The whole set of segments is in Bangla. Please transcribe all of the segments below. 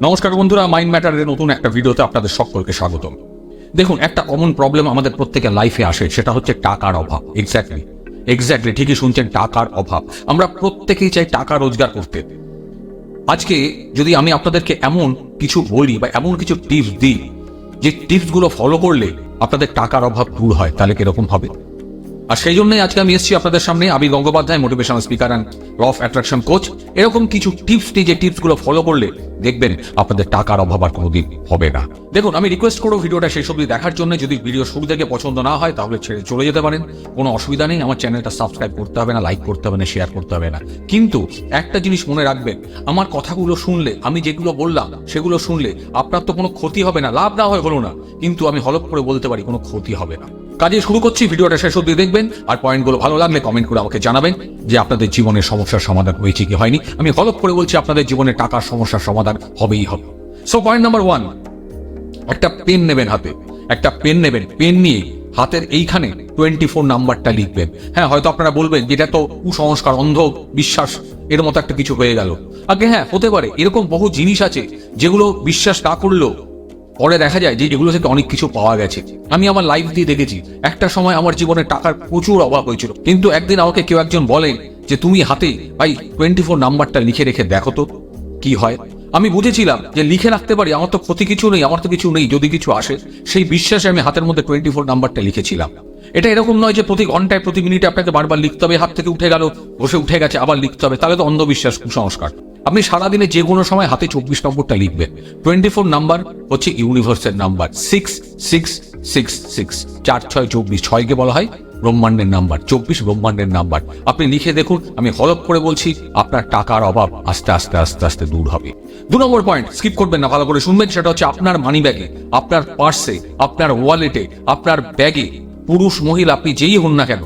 নমস্কার বন্ধুরা মাইন্ড ম্যাটারের নতুন একটা ভিডিওতে আপনাদের সকলকে স্বাগতম। দেখুন, একটা কমন প্রবলেম আমাদের প্রত্যেকের লাইফে আসে, সেটা হচ্ছে টাকার অভাব। এক্স্যাক্টলি এক্স্যাক্টলি ঠিকই শুনছেন, টাকার অভাব। আমরা প্রত্যেকেই চাই টাকা রোজগার করতে। আজকে যদি আমি আপনাদেরকে এমন কিছু বলি বা এমন কিছু টিপস দিই, যে টিপসগুলো ফলো করলে আপনাদের টাকার অভাব দূর হয়, তাহলে কীরকম হবে? আর সেই জন্যই আজকে আমি এসেছি আপনাদের সামনে Abi Gangopadhyay motivational speaker and law attraction coach এরকম কিছু টিপস যে টিপসগুলো ফলো করলে দেখবেন আপনাদের টাকার অভাব আর কোনোদিন হবে না। দেখুন, আমি রিকোয়েস্ট করব ভিডিওটা শেষ অবধি দেখার জন্য। যদি ভিডিও শুরু থেকে পছন্দ না হয়, তাহলে ছেড়ে চলে যেতে পারেন। কোনো অসুবিধা নেই। আমার চ্যানেলটা সাবস্ক্রাইব করতে হবে না লাইক করতে হবে না শেয়ার করতে হবে না। কিন্তু একটা জিনিস মনে রাখবেন, আমার কথাগুলো শুনলে, আমি যেগুলো বললাম, সেগুলো শুনলে আপনার তো কোনো ক্ষতি হবে না, লাভ না হয় হলো না। কিন্তু আমি হলপ করে বলতে পারি, কোনো ক্ষতি হবে না। কাজে শুরু করছি, ভিডিওটা শেষ অব্দি দেখবেন। আর পয়েন্টগুলো ভালো লাগলে কমেন্ট করে আমাকে জানাবেন যে আপনাদের জীবনের সমস্যার সমাধান হয়েছে কি হয়নি? আমি হলপ করে বলছি, আপনাদের জীবনে টাকার সমস্যার সমাধান হবেই হবে। সো পয়েন্ট নাম্বার ওয়ান একটা পেন নেবেন হাতে। একটা পেন নেবেন। পেন নিয়ে হাতের এইখানে টোয়েন্টি ফোর নাম্বারটা লিখবেন। হ্যাঁ হয়তো আপনারা বলবেন, যেটা তো কুসংস্কার, অন্ধ, বিশ্বাস, এর মতো একটা কিছু হয়ে গেল। আগে হ্যাঁ হতে পারে, এরকম বহু জিনিস আছে যেগুলো বিশ্বাস না করলেও পরে দেখা যায় যে এগুলো থেকে অনেক কিছু পাওয়া গেছে। আমি আমার লাইফ দিয়ে দেখেছি, একটা সময় আমার জীবনে টাকার প্রচুর অভাব হয়েছিল। কিন্তু একদিন আমাকে কেউ একজন বলেন যে তুমি হাতে, ভাই টোয়েন্টি ফোর নাম্বারটা লিখে রেখে দেখো তো, কি হয়? আমি বুঝেছিলাম যে লিখে রাখতে পারি, আমার তো ক্ষতি কিছু নেই, আমার তো কিছু নেই, যদি কিছু আসে, সেই বিশ্বাসে আমি হাতের মধ্যে টোয়েন্টি ফোর নাম্বারটা লিখেছিলাম। এটা এরকম নয় যে প্রতি ঘন্টায়, প্রতি মিনিটে আপনাকে বারবার লিখতে হবে, হাত থেকে উঠে গেল, বসে উঠে গেছে, আবার লিখতে হবে, তাহলে তো অন্ধবিশ্বাস, কুসংস্কার। আপনি সারাদিনে যে কোনো সময় হাতে চব্বিশ নম্বরটা লিখবেন। টোয়েন্টি ফোর নাম্বার হচ্ছে ইউনিভার্সের number six six six six চার, ছয়, চব্বিশ, ছয়কে বলা হয়। ব্রহ্মাণ্ডের নাম্বার, চব্বিশ ব্রহ্মাণ্ডের নাম্বার। আপনি লিখে দেখুন, আমি হলপ করে বলছি, আপনার টাকার অভাব আস্তে আস্তে আস্তে আস্তে দূর হবে। দু নম্বর পয়েন্ট স্কিপ করবেন না, ভালো করে শুনবেন, সেটা হচ্ছে আপনার মানি ব্যাগে আপনার পার্সে আপনার ওয়ালেটে আপনার ব্যাগে পুরুষ, মহিলা, আপনি যেই হন না কেন,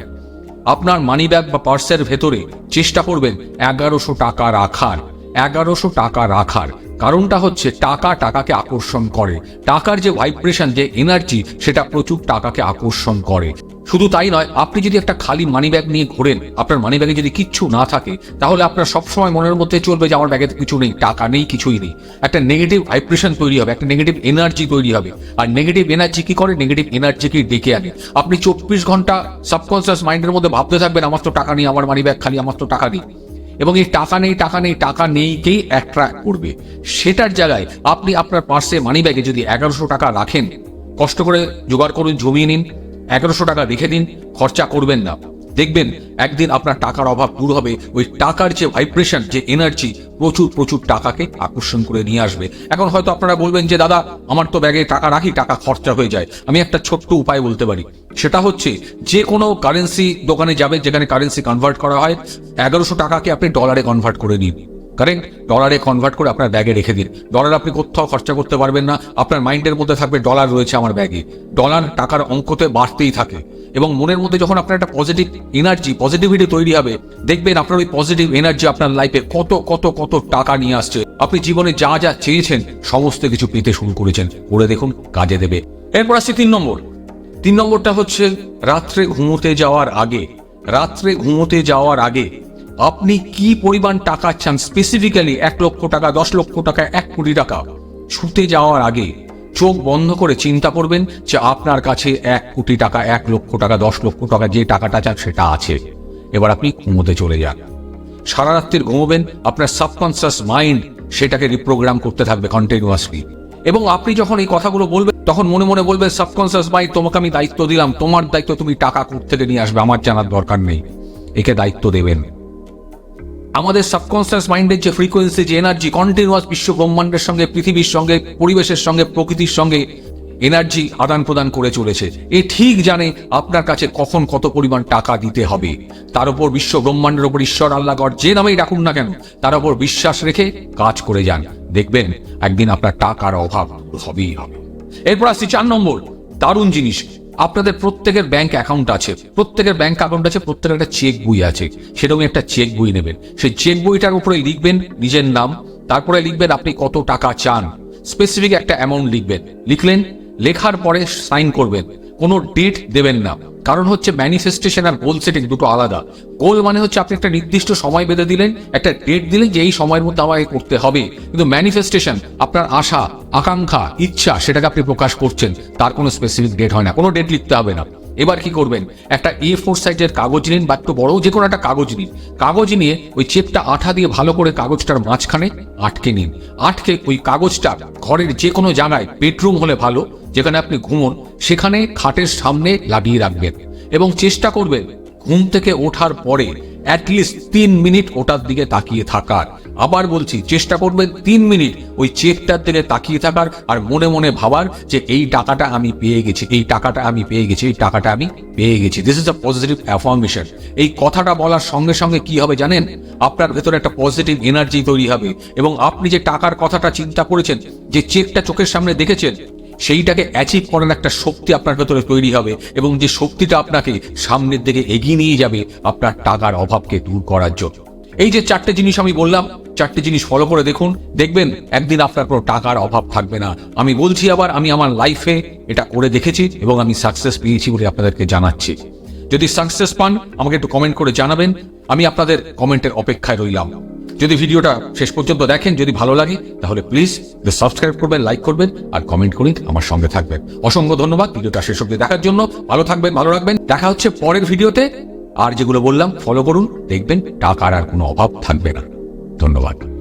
আপনার মানি ব্যাগ বা পার্সের ভেতরে চেষ্টা করবেন এগারোশো টাকা রাখার, এগারোশো টাকা রাখার। কারণটা হচ্ছে টাকা টাকাকে আকর্ষণ করে, টাকার যে ভাইব্রেশন যে এনার্জি সেটা প্রচুর টাকাকে আকর্ষণ করে। শুধু তাই নয়, আপনি যদি একটা খালি মানি ব্যাগ নিয়ে ঘোরেন, আপনার মানি ব্যাগে যদি কিচ্ছু না থাকে, তাহলে আপনার সবসময় মনের মধ্যে চলবে যে আমার ব্যাগে কিছু নেই, টাকা নেই, কিছুই নেই। একটা নেগেটিভ ভাইব্রেশন তৈরি হবে, একটা নেগেটিভ এনার্জি তৈরি হবে। আর নেগেটিভ এনার্জি কি করে? নেগেটিভ এনার্জিকে ডেকে আনে। আপনি চব্বিশ ঘণ্টা সাবকনসিয়াস মাইন্ডের মধ্যে ভাবতে থাকবেন, আমার তো টাকা নেই, আমার মানি ব্যাগ খালি, আমার তো টাকা নেই। এবং এই টাকা নেই টাকা নেই, টাকা নেইকেই অ্যাট্রাক্ট করবে? সেটার জায়গায় আপনি আপনার পার্সে মানি ব্যাগে যদি এগারোশো টাকা রাখেন, কষ্ট করে জোগাড় করুন, জমিয়ে নিন এগারোশো টাকা রেখে দিন, খরচা করবেন না। দেখবেন, একদিন আপনার টাকার অভাব দূর হবে। ওই টাকার যে ভাইব্রেশন যে এনার্জি প্রচুর প্রচুর টাকাকে আকর্ষণ করে নিয়ে আসবে। এখন হয়তো আপনারা বলবেন যে, দাদা, আমার তো ব্যাগে টাকা রাখি, টাকা খরচা হয়ে যায়। আমি একটা ছোট্ট উপায় বলতে পারি। সেটা হচ্ছে, যে কোনো কারেন্সি দোকানে যাবে যেখানে কারেন্সি কনভার্ট করা হয়, এগারোশো টাকাকে আপনি ডলারে কনভার্ট করে নিন। কারেন্ট ডলারে কনভার্ট করে আপনার ব্যাগে রেখে দিন। ডলার আপনি কোথাও খরচা করতে পারবেন না। আপনার মাইন্ডের মধ্যে থাকবে ডলার রয়েছে আমার ব্যাগে ডলার টাকার অঙ্কতে বাড়তেই থাকে। এবং মনের মধ্যে যখন আপনার একটা পজিটিভ এনার্জি পজিটিভিটি তৈরি হবে, দেখবেন আপনার ওই পজিটিভ এনার্জি আপনার লাইফে কত কত কত টাকা নিয়ে আসছে। আপনি জীবনে যা যা চেয়েছেন, সমস্ত কিছু পেতে শুরু করেছেন। করে দেখুন, কাজে দেবে। এরপর আসছে তিন নম্বর। তিন নম্বরটা হচ্ছে, রাত্রে ঘুমোতে যাওয়ার আগে। রাত্রে ঘুমোতে যাওয়ার আগে আপনি কি পরিমাণ টাকা চান? স্পেসিফিক্যালি এক লক্ষ টাকা, দশ লক্ষ টাকা, এক কোটি টাকা। ছুটে যাওয়ার আগে চোখ বন্ধ করে চিন্তা করবেন যে আপনার কাছে এক কোটি টাকা, এক লক্ষ টাকা, দশ লক্ষ টাকা যে টাকাটা চান সেটা আছে। এবার আপনি ঘুমোতে চলে যান। সারা রাত্রির ঘুমোবেন, আপনার সাবকনসিয়াস মাইন্ড সেটাকে রিপ্রোগ্রাম করতে থাকবে কন্টিনিউয়াসলি এবং আপনি যখন এই কথাগুলো বলবেন, তখন মনে মনে বলবেন সাবকনসিয়াস মাইন্ড তোমাকে আমি দায়িত্ব দিলাম, তোমার দায়িত্ব তুমি টাকা কোথা থেকে নিয়ে আসবে? আমার জানার দরকার নেই। একে দায়িত্ব দেবেন। আমাদের সাবকনসিয়াস মাইন্ডের যে ফ্রিকোয়েন্সি যে এনার্জি কন্টিনিউয়াস বিশ্ব ব্রহ্মাণ্ডের সঙ্গে, পৃথিবীর সঙ্গে, পরিবেশের সঙ্গে, প্রকৃতির সঙ্গে এনার্জি আদান প্রদান করে চলেছে। এ ঠিক জানে আপনার কাছে কখন কত পরিমাণ টাকা দিতে হবে। তার উপর বিশ্ব ব্রহ্মাণ্ডের উপর ঈশ্বর, আল্লাহ, গড যে নামেই ডাকুন না কেন, তার উপর বিশ্বাস রেখে কাজ করে যান। দেখবেন, একদিন আপনার টাকার অভাব হবেই হবে। এরপর আসছি চার নম্বর, দারুণ জিনিস। আপনাদের প্রত্যেকের ব্যাংক অ্যাকাউন্ট আছে। প্রত্যেকের ব্যাংক অ্যাকাউন্ট আছে, প্রত্যেকের একটা চেক বই আছে। সেরকম একটা চেক বই নেবেন। সেই চেক বইটার উপরে লিখবেন নিজের নাম, তারপরে লিখবেন আপনি কত টাকা চান। স্পেসিফিক একটা অ্যামাউন্ট লিখবেন। লিখলেন, লেখার পরে সাইন করবেন। কোনো ডেট দেবেন না। কারণ হচ্ছে ম্যানিফেস্টেশন আর গোল সেটিং দুটো আলাদা। গোল মানে হচ্ছে আপনি একটা নির্দিষ্ট সময় বেঁধে দিলেন, একটা ডেট দিলেন যে এই সময়ের মধ্যে আমাকে করতে হবে। কিন্তু ম্যানিফেস্টেশন আপনার আশা, আকাঙ্ক্ষা, ইচ্ছা, সেটাকে আপনি প্রকাশ করছেন, তার কোনো স্পেসিফিক ডেট হয় না, কোনো ডেট লিখতে হবে না। এবার কি করবেন? একটা এ ফোর সাইজের কাগজ নিন বা একটু বড় যে কোনো একটা কাগজ নিন। কাগজ নিয়ে ওই চেপটা আঠা দিয়ে ভালো করে কাগজটার মাঝখানে আটকে নিন। আটকে ওই কাগজটা ঘরের যে কোনো জায়গায় বেডরুম হলে ভালো, যেখানে আপনি ঘুমন, সেখানে খাটের সামনে লাগিয়ে রাখবেন এবং চেষ্টা করবেন ঘুম থেকে ওঠার পরে অ্যাটলিস্ট তিন মিনিট ওটার দিকে তাকিয়ে থাকার। আবার বলছি, চেষ্টা করবেন তিন মিনিট ওই চেকটার দিকে তাকিয়ে থাকার আর মনে মনে ভাবার যে এই টাকাটা আমি পেয়ে গেছি, এই টাকাটা আমি পেয়ে গেছি, এই টাকাটা আমি পেয়ে গেছি। This is a positive affirmation এই কথাটা বলার সঙ্গে সঙ্গে কি হবে জানেন? আপনার ভেতরে একটা পজিটিভ এনার্জি তৈরি হবে এবং আপনি যে টাকার কথাটা চিন্তা করেছেন, যে চেকটা চোখের সামনে দেখেছেন, সেইটাকে অ্যাচিভ করার একটা শক্তি আপনার ভেতরে তৈরি হবে এবং যে শক্তিটা আপনাকে সামনের দিকে এগিয়ে নিয়ে যাবে আপনার টাকার অভাবকে দূর করার জন্য। এই যে চারটে জিনিস আমি বললাম চারটে জিনিস ফলো করে দেখুন। দেখবেন একদিন আপনার কোনো টাকার অভাব থাকবে না। আমি বলছি আবার, আমি আমার লাইফে এটা করে দেখেছি এবং আমি সাকসেস পেয়েছি বলে আপনাদেরকে জানাচ্ছি। যদি সাকসেস পান, আমাকে একটু কমেন্ট করে জানাবেন। আমি আপনাদের কমেন্টের অপেক্ষায় রইলাম। যদি ভিডিওটা শেষ পর্যন্ত দেখেন, যদি ভালো লাগে, তাহলে প্লিজ সাবস্ক্রাইব করবেন লাইক করবেন আর কমেন্ট করে আমার সঙ্গে থাকবেন। অসংখ্য ধন্যবাদ, ভিডিওটা শেষ অব্দি দেখার জন্য। ভালো থাকবেন, ভালো রাখবেন। দেখা হচ্ছে পরের ভিডিওতে। আর যেগুলো বললাম ফলো করুন, দেখবেন টাকার আর কোনো অভাব থাকবে না। ধন্যবাদ।